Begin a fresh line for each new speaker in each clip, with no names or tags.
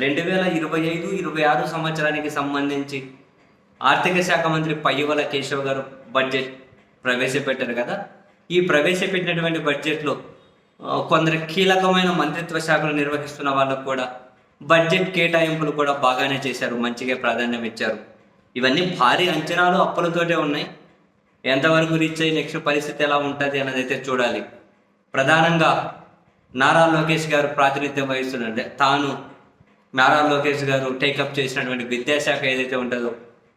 రెండు వేల ఇరవై ఐదు ఇరవై ఆరు సంవత్సరానికి సంబంధించి ఆర్థిక శాఖ మంత్రి పయ్యవల కేశవ్ గారు బడ్జెట్ ప్రవేశపెట్టారు కదా. ఈ ప్రవేశపెట్టినటువంటి బడ్జెట్లో కొందరు కీలకమైన మంత్రిత్వ శాఖలు నిర్వహిస్తున్న వాళ్ళకు కూడా బడ్జెట్ కేటాయింపులు కూడా బాగానే చేశారు మంచిగా ప్రాధాన్యం ఇచ్చారు. ఇవన్నీ భారీ అంచనాలు అప్పులతోటే ఉన్నాయి. ఎంతవరకు రీచ్ అయ్యి నెక్స్ట్ పరిస్థితి ఎలా ఉంటుంది అన్నది అయితే చూడాలి. ప్రధానంగా నారా లోకేష్ గారు ప్రాతినిధ్యం వహిస్తుండే తాను నారా లోకేష్ గారు టేకప్ చేసినటువంటి విద్యాశాఖ ఏదైతే ఉంటుందో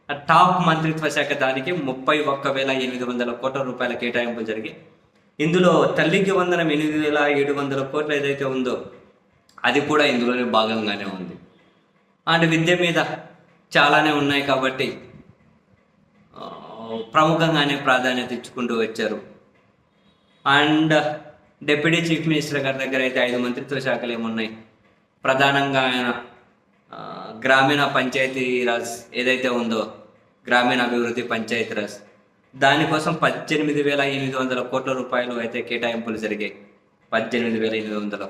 ఆ టాప్ మంత్రిత్వ శాఖ దానికి ముప్పై ఒక్క వేల ఎనిమిది వందల కోట్ల రూపాయల కేటాయింపులు జరిగాయి. ఇందులో తల్లికి వందనం ఎనిమిది వేల ఏడు వందల కోట్లు ఏదైతే ఉందో అది కూడా ఇందులోనే భాగంగానే ఉంది. అండ్ విద్య మీద చాలానే ఉన్నాయి కాబట్టి ప్రముఖంగానే ప్రాధాన్యత ఇచ్చుకుంటూ వచ్చారు. అండ్ డిప్యూటీ చీఫ్ మినిస్టర్ గారి దగ్గర అయితే ఐదు మంత్రిత్వ శాఖలు ఏమున్నాయి? ప్రధానంగా ఆయన గ్రామీణ పంచాయతీ రాజ్ ఏదైతే ఉందో గ్రామీణ అభివృద్ధి పంచాయతీ రాజ్ దానికోసం పద్దెనిమిది వేల ఎనిమిది వందల కోట్ల రూపాయలు అయితే కేటాయింపులు జరిగాయి. పద్దెనిమిది వేల ఎనిమిది వందలు.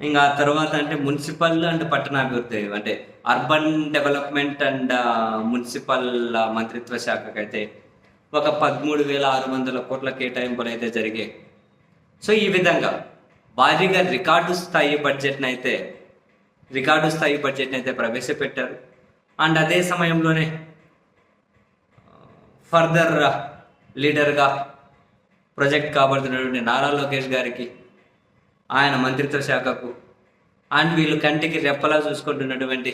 ఇంకా ఆ తర్వాత అంటే మున్సిపల్ అండ్ పట్టణాభివృద్ధి అంటే అర్బన్ డెవలప్మెంట్ అండ్ మున్సిపల్ మంత్రిత్వ శాఖకు అయితే ఒక పదమూడు వేల ఆరు వందల కోట్ల కేటాయింపులు అయితే జరిగాయి. సో ఈ విధంగా భారీగా రికార్డు స్థాయి బడ్జెట్ని అయితే రికార్డు స్థాయి బడ్జెట్ని అయితే ప్రవేశపెట్టారు. అండ్ అదే సమయంలోనే ఫర్దర్ లీడర్గా ప్రొజెక్ట్ కాబడుతున్నటువంటి నారా లోకేష్ గారికి ఆయన మంత్రిత్వ శాఖకు అండ్ వీళ్ళు కంటికి రెప్పలా చూసుకుంటున్నటువంటి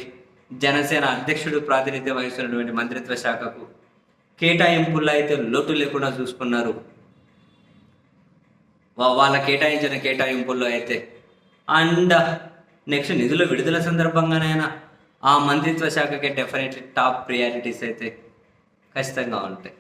జనసేన అధ్యక్షుడు ప్రాతినిధ్యం వహిస్తున్నటువంటి మంత్రిత్వ శాఖకు కేటాయింపుల్లో అయితే లోటు లేకుండా చూసుకున్నారు. వాళ్ళ కేటాయించిన కేటాయింపుల్లో అయితే. అండ్ నెక్స్ట్ నిధుల విడుదల సందర్భంగానైనా ఆ మంత్రిత్వ శాఖకి డెఫినెట్లీ టాప్ ప్రియారిటీస్ అయితే ఖచ్చితంగా ఉంటాయి.